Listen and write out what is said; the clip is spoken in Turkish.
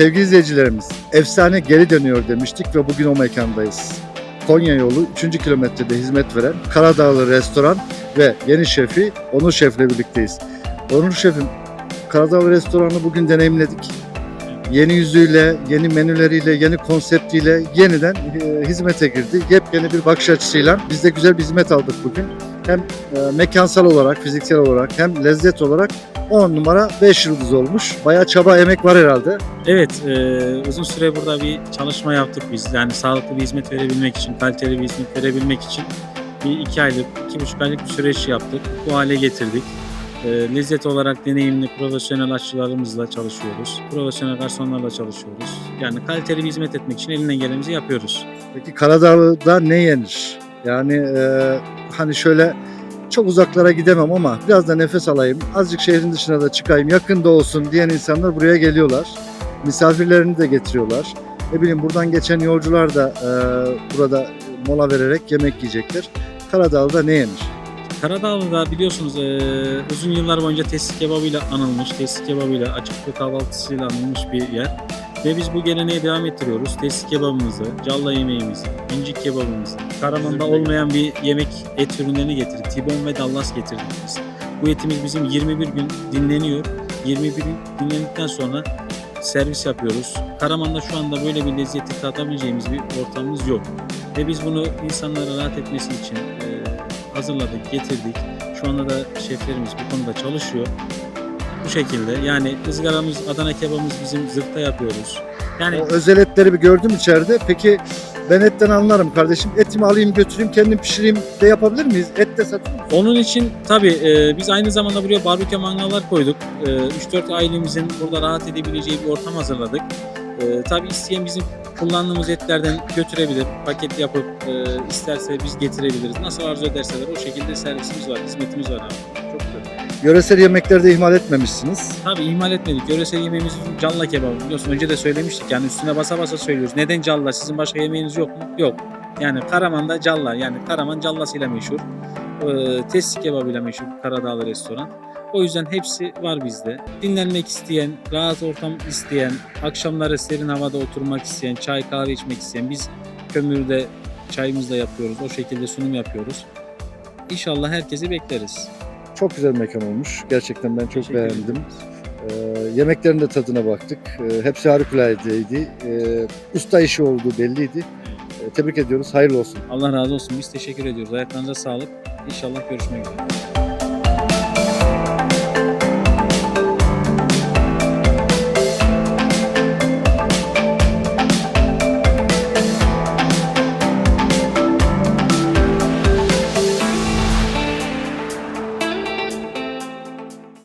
Sevgili izleyicilerimiz, efsane geri dönüyor demiştik ve bugün o mekandayız. Konya yolu 3. kilometrede hizmet veren Karadağlı Restoran ve yeni şefi Onur Şef'le birlikteyiz. Onur Şef'im, Karadağlı Restoran'ı bugün deneyimledik. Yeni yüzüyle, yeni menüleriyle, yeni konseptiyle yeniden e, hizmete girdi. Yepyeni bir bakış açısıyla biz de güzel bir hizmet aldık bugün. Hem e, mekansal olarak, fiziksel olarak hem lezzet olarak 10 numara 5 yıldız olmuş. Bayağı çaba emek var herhalde. Evet, e, uzun süre burada bir çalışma yaptık biz. Yani sağlıklı bir hizmet verebilmek için, kaliteli bir hizmet verebilmek için bir iki aylık, iki buçuk aylık bir süreç yaptık. Bu hale getirdik. E, lezzet olarak deneyimli profesyonel aşçılarımızla çalışıyoruz. Profesyonel garsonlarla çalışıyoruz. Yani kaliteli bir hizmet etmek için elinden gelenizi yapıyoruz. Peki Karadağ'da ne yenir? Yani e, hani şöyle çok uzaklara gidemem ama biraz da nefes alayım. Azıcık şehrin dışına da çıkayım. Yakında olsun diyen insanlar buraya geliyorlar. Misafirlerini de getiriyorlar. Ne bileyim buradan geçen yolcular da e, burada mola vererek yemek yiyecekler. Karadağ'da ne yenir? Karadağlı'da biliyorsunuz e, uzun yıllar boyunca testi kebabıyla anılmış, testi kebabıyla açıklı kahvaltısıyla anılmış bir yer. Ve biz bu geleneği devam ettiriyoruz. Testi kebabımızı, calla yemeğimizi, incik kebabımızı, Karaman'da olmayan bir yemek et ürünlerini getirdik. Tibon ve dallas getirdik biz. Bu etimiz bizim 21 gün dinleniyor. 21 gün dinlendikten sonra servis yapıyoruz. Karaman'da şu anda böyle bir lezzeti tatabileceğimiz bir ortamımız yok. Ve biz bunu insanlara rahat etmesi için hazırladık, getirdik. Şu anda da şeflerimiz bu konuda çalışıyor. Bu şekilde yani ızgaramız, Adana kebabımız bizim zırhta yapıyoruz. Yani O özel etleri bir gördüm içeride. Peki ben etten anlarım kardeşim. Etimi alayım götüreyim kendim pişireyim de yapabilir miyiz? Et de satıyor onun için tabii e, biz aynı zamanda buraya barbekü mangallar koyduk. E, 3-4 ailemizin burada rahat edebileceği bir ortam hazırladık. E, tabii isteyen bizim kullandığımız etlerden götürebilir, paket yapıp e, isterse biz getirebiliriz. Nasıl arzu ederseler o şekilde servisimiz var, hizmetimiz var abi. Yöresel yemekleri de ihmal etmemişsiniz. Tabii ihmal etmedik. Yöresel yemeğimiz calla kebabı. Biliyorsun önce de söylemiştik. Yani üstüne basa basa söylüyoruz. Neden calla? Sizin başka yemeğiniz yok mu? Yok. Yani Karaman'da calla. Yani Karaman callasıyla meşhur. Ee, testi kebabıyla meşhur Karadağlı restoran. O yüzden hepsi var bizde. Dinlenmek isteyen, rahat ortam isteyen, akşamları serin havada oturmak isteyen, çay kahve içmek isteyen. Biz kömürde çayımızı da yapıyoruz. O şekilde sunum yapıyoruz. İnşallah herkesi bekleriz. Çok güzel mekan olmuş. Gerçekten ben çok beğendim. Ee, yemeklerin de tadına baktık. Ee, hepsi harikuladeydi. Ee, usta işi olduğu belliydi. Ee, tebrik ediyoruz. Hayırlı olsun. Allah razı olsun. Biz teşekkür ediyoruz. Ayaklarınıza sağlık. İnşallah görüşmek üzere.